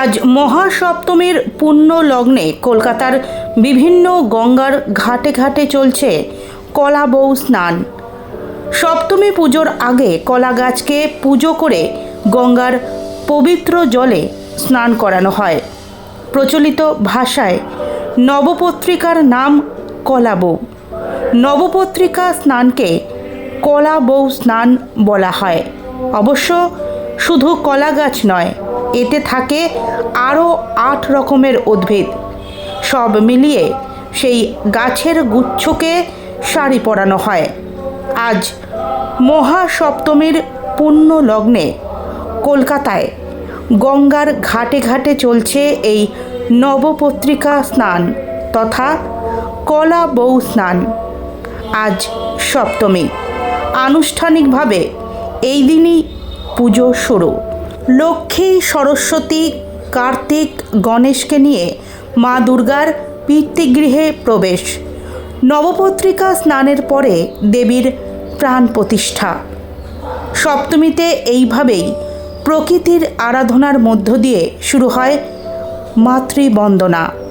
আজ মহাসপ্তমীর পুণ্য লগ্নে কলকাতার বিভিন্ন গঙ্গার ঘাটে ঘাটে চলছে কলা বউ স্নান। সপ্তমী পুজোর আগে কলা গাছকে পুজো করে গঙ্গার পবিত্র জলে স্নান করানো হয়। প্রচলিত ভাষায় নবপত্রিকার নাম কলা বউ। নবপত্রিকা স্নানকে কলা বউ স্নান বলা হয়। অবশ্য শুধু কলা গাছ নয় এতে থাকে আরও আট রকমের উদ্ভিদ। সব মিলিয়ে সেই গাছের গুচ্ছকে শাড়ি পরানো হয়। আজ মহাসপ্তমীর পুণ্য লগ্নে কলকাতায় গঙ্গার ঘাটে ঘাটে চলছে এই নবপত্রিকা স্নান তথা কলা বউ স্নান। আজ সপ্তমী। আনুষ্ঠানিকভাবে এই দিনই পুজো শুরু। লক্ষ্মী, সরস্বতী, কার্তিক, গণেশকে নিয়ে মা দুর্গার পিতৃগৃহে প্রবেশ। নবপত্রিকা স্নানের পরে দেবীর প্রাণ প্রতিষ্ঠা। সপ্তমীতে এইভাবেই প্রকৃতির আরাধনার মধ্য দিয়ে শুরু হয় মাতৃবন্দনা।